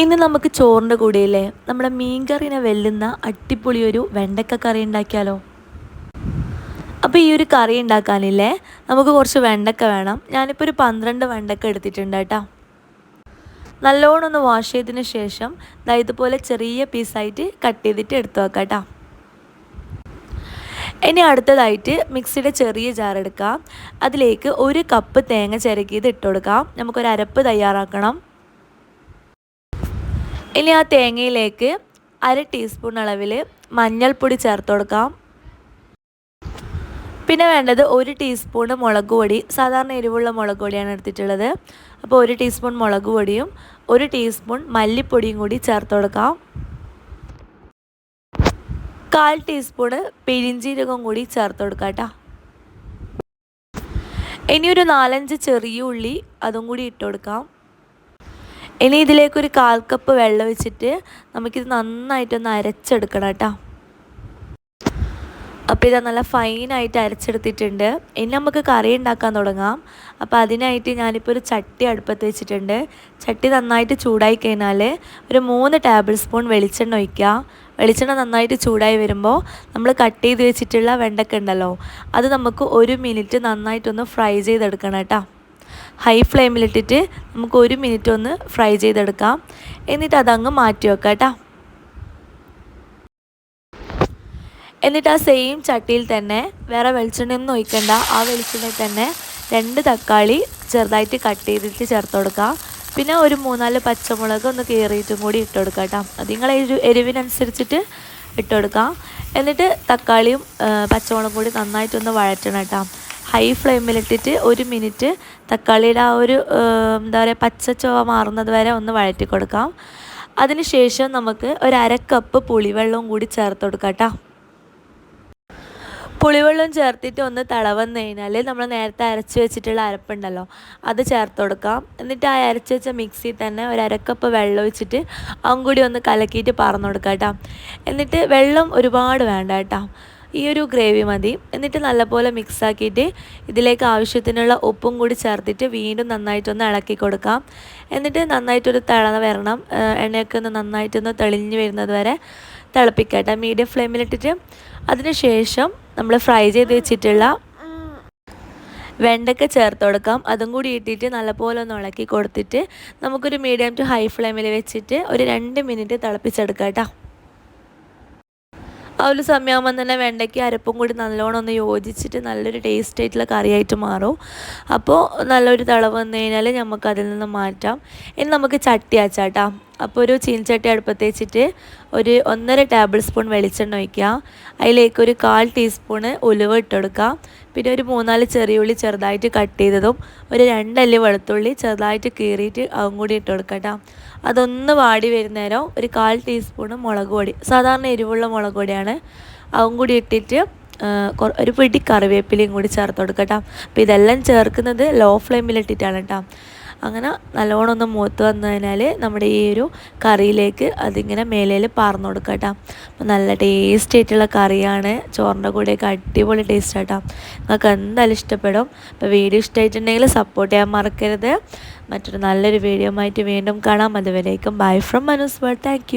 ഇന്ന് നമുക്ക് ചോറിന്റെ കൂടെയല്ലേ? നമ്മുടെ മീൻകറിനെ വെല്ലുന്ന അടിപൊളി ഒരു വെണ്ടക്ക കറി ഉണ്ടാക്കിയാലോ? അപ്പോൾ ഈ ഒരു കറി ഉണ്ടാക്കാനില്ലേ? നമുക്ക് കുറച്ച് വെണ്ടക്ക വേണം. ഞാനിപ്പോൾ ഒരു പന്ത്രണ്ട് വെണ്ടക്ക എടുത്തിട്ടുണ്ട് കേട്ടോ. നല്ലോണം ഒന്ന് വാഷ് ചെയ്തതിന് ശേഷം ദാ ഇതുപോലെ ചെറിയ പീസായിട്ട് കട്ട് ചെയ്തിട്ട് എടുത്തു വെക്കാം കേട്ടോ. ഇനി അടുത്തതായിട്ട് മിക്സിയുടെ ചെറിയ ജാർ എടുക്കാം. അതിലേക്ക് ഒരു കപ്പ് തേങ്ങ ചിരക്കിയത് ഇട്ട് കൊടുക്കാം. നമുക്കൊരു അരപ്പ് തയ്യാറാക്കണം. ഇനി ആ തേങ്ങയിലേക്ക് അര ടീസ്പൂൺ അളവിൽ മഞ്ഞൾപ്പൊടി ചേർത്ത് കൊടുക്കാം. പിന്നെ വേണ്ടത് ഒരു ടീസ്പൂൺ മുളക് പൊടി. സാധാരണ എരിവുള്ള മുളക് പൊടിയാണ് എടുത്തിട്ടുള്ളത്. അപ്പോൾ ഒരു ടീസ്പൂൺ മുളക് പൊടിയും ഒരു ടീസ്പൂൺ മല്ലിപ്പൊടിയും കൂടി ചേർത്ത് കൊടുക്കാം. കാൽ ടീസ്പൂൺ പെരിഞ്ചീരകം കൂടി ചേർത്ത് കൊടുക്കാം കേട്ടോ. ഇനി ഒരു നാലഞ്ച് ചെറിയ ഉള്ളി അതും കൂടി ഇട്ട് കൊടുക്കാം. ഇനി ഇതിലേക്ക് ഒരു കാൽ കപ്പ് വെള്ളം വെച്ചിട്ട് നമുക്കിത് നന്നായിട്ടൊന്ന് അരച്ചെടുക്കണം കേട്ടോ. അപ്പോൾ ഇത് നല്ല ഫൈനായിട്ട് അരച്ചെടുത്തിട്ടുണ്ട്. ഇനി നമുക്ക് കറി ഉണ്ടാക്കാൻ തുടങ്ങാം. അപ്പോൾ അതിനായിട്ട് ഞാനിപ്പോൾ ഒരു ചട്ടി അടുപ്പത്ത് വെച്ചിട്ടുണ്ട്. ചട്ടി നന്നായിട്ട് ചൂടായി കഴിഞ്ഞാൽ ഒരു മൂന്ന് ടേബിൾ സ്പൂൺ വെളിച്ചെണ്ണ ഒഴിക്കുക. വെളിച്ചെണ്ണ നന്നായിട്ട് ചൂടായി വരുമ്പോൾ നമ്മൾ കട്ട് ചെയ്ത് വെച്ചിട്ടുള്ള വെണ്ടക്ക ഉണ്ടല്ലോ അത് നമുക്ക് ഒരു മിനിറ്റ് നന്നായിട്ടൊന്ന് ഫ്രൈ ചെയ്തെടുക്കണം കേട്ടോ. ഹൈ ഫ്ലെയിമിലിട്ടിട്ട് നമുക്ക് ഒരു മിനിറ്റ് ഒന്ന് ഫ്രൈ ചെയ്തെടുക്കാം. എന്നിട്ട് അതങ്ങ് മാറ്റി വെക്കാം കേട്ടോ എന്നിട്ട് ആ സെയിം ചട്ടിയിൽ തന്നെ വേറെ വെളിച്ചെണ്ണയൊന്നും ഒഴിക്കണ്ട. ആ വെളിച്ചെണ്ണയിൽ തന്നെ രണ്ട് തക്കാളി ചെറുതായിട്ട് കട്ട് ചെയ്തിട്ട് ചേർത്ത് കൊടുക്കാം. പിന്നെ ഒരു മൂന്നാൽ പച്ചമുളക് ഒന്ന് കീറിയിട്ടും കൂടി ഇട്ട് കൊടുക്കാം കേട്ടോ അത് നിങ്ങളെ എരിവിനനുസരിച്ചിട്ട് ഇട്ട് കൊടുക്കാം. എന്നിട്ട് തക്കാളിയും പച്ചമുളകും കൂടി നന്നായിട്ടൊന്ന് വഴറ്റണം കേട്ടോ ഹൈ ഫ്ലെയിമിലിട്ടിട്ട് ഒരു മിനിറ്റ് തക്കാളിയുടെ ആ ഒരു എന്താ പറയുക പച്ച ചുവ മാറുന്നത് വരെ ഒന്ന് വഴറ്റി കൊടുക്കാം. അതിനുശേഷം നമുക്ക് ഒരു അര കപ്പ് പുളിവെള്ളവും കൂടി ചേർത്ത് കൊടുക്കാം കേട്ടോ. പുളിവെള്ളം ചേർത്തിട്ട് ഒന്ന് തിളവന്ന് കഴിഞ്ഞാൽ നമ്മൾ നേരത്തെ അരച്ച് വെച്ചിട്ടുള്ള അരപ്പുണ്ടല്ലോ അത് ചേർത്ത് കൊടുക്കാം. എന്നിട്ട് ആ അരച്ച് വെച്ച മിക്സിയിൽ തന്നെ ഒരു അരക്കപ്പ് വെള്ളം ഒഴിച്ചിട്ട് അതും കൂടി ഒന്ന് കലക്കിയിട്ട് പറന്നു കൊടുക്കാം കേട്ടോ. എന്നിട്ട് വെള്ളം ഒരുപാട് വേണ്ട കേട്ടോ. ഈ ഒരു ഗ്രേവി മതി. എന്നിട്ട് നല്ലപോലെ മിക്സ് ആക്കിയിട്ട് ഇതിലേക്ക് ആവശ്യത്തിനുള്ള ഉപ്പും കൂടി ചേർത്തിട്ട് വീണ്ടും നന്നായിട്ടൊന്ന് ഇളക്കി കൊടുക്കാം. എന്നിട്ട് നന്നായിട്ടൊരു തിളന്ന് വരണം. എണ്ണയൊക്കെ ഒന്ന് നന്നായിട്ടൊന്ന് തെളിഞ്ഞ് വരുന്നത് വരെ തിളപ്പിക്കട്ടെ. മീഡിയം ഫ്ലെയിമിലിട്ടിട്ട് അതിന് ശേഷം നമ്മൾ ഫ്രൈ ചെയ്ത് വെച്ചിട്ടുള്ള വെണ്ടയ്ക്ക ചേർത്ത് കൊടുക്കാം. അതും കൂടി ഇട്ടിട്ട് നല്ലപോലെ ഒന്ന് ഇളക്കി കൊടുത്തിട്ട് നമുക്കൊരു മീഡിയം ടു ഹൈ ഫ്ലെയിമിൽ വെച്ചിട്ട് ഒരു രണ്ട് മിനിറ്റ് തിളപ്പിച്ചെടുക്കാം കേട്ടോ. ആ ഒരു സമയമാകുമ്പോൾ തന്നെ വെണ്ടയ്ക്ക് അരപ്പും കൂടി നല്ലോണം ഒന്ന് യോജിച്ചിട്ട് നല്ലൊരു ടേസ്റ്റ് ആയിട്ടുള്ള കറിയായിട്ട് മാറും. അപ്പോൾ നല്ലൊരു തിളവ് വന്നു കഴിഞ്ഞാൽ നമുക്ക് അതിൽ നിന്ന് മാറ്റാം. ഇനി നമുക്ക് ചട്ടി അച്ചാട്ടാം അപ്പോൾ ഒരു ചീനച്ചട്ടി അടുപ്പത്ത് വെച്ചിട്ട് ഒരു ഒന്നര ടേബിൾ സ്പൂൺ വെളിച്ചെണ്ണ ഒഴിക്കുക. അതിലേക്ക് ഒരു കാൽ ടീസ്പൂണ് ഉലുവ ഇട്ടെടുക്കുക പിന്നെ ഒരു മൂന്നാൽ ചെറിയ ഉള്ളി ചെറുതായിട്ട് കട്ട് ചെയ്തതും ഒരു രണ്ടല്ലി വെളുത്തുള്ളി ചെറുതായിട്ട് കീറിയിട്ട് അതും കൂടി ഇട്ട് കൊടുക്കട്ടോ അതൊന്ന് വാടി വരുന്നേരം ഒരു കാൽ ടീസ്പൂണ് മുളക് പൊടി സാധാരണ എരിവുള്ള മുളക് പൊടിയാണ്. അതും കൂടി ഇട്ടിട്ട് ഒരു പിടി കറിവേപ്പിലയും കൂടി ചേർത്ത് കൊടുക്കട്ടോ അപ്പോൾ ഇതെല്ലാം ചേർക്കുന്നത് ലോ ഫ്ലെയിമിലിട്ടിട്ടാണ് കേട്ടോ. അങ്ങനെ നല്ലോണം ഒന്ന് മൂത്ത് വന്നു കഴിഞ്ഞാൽ നമ്മുടെ ഈ ഒരു കറിയിലേക്ക് അതിങ്ങനെ മേലയിൽ പാർന്നു കൊടുക്കുക കേട്ടോ. നല്ല ടേസ്റ്റ് ആയിട്ടുള്ള കറിയാണ്. ചോറിന്റെ കൂടെയൊക്കെ അടിപൊളി ടേസ്റ്റ് കേട്ടോ നിങ്ങൾക്ക് എന്തായാലും ഇഷ്ടപ്പെടും. അപ്പോൾ വീഡിയോ ഇഷ്ടമായിട്ടുണ്ടെങ്കിൽ സപ്പോർട്ട് ചെയ്യാൻ മറക്കരുത്. മറ്റൊരു നല്ലൊരു വീഡിയോ ആയിട്ട് വീണ്ടും കാണാം. അതുവരേക്കും bye from Manu's world thank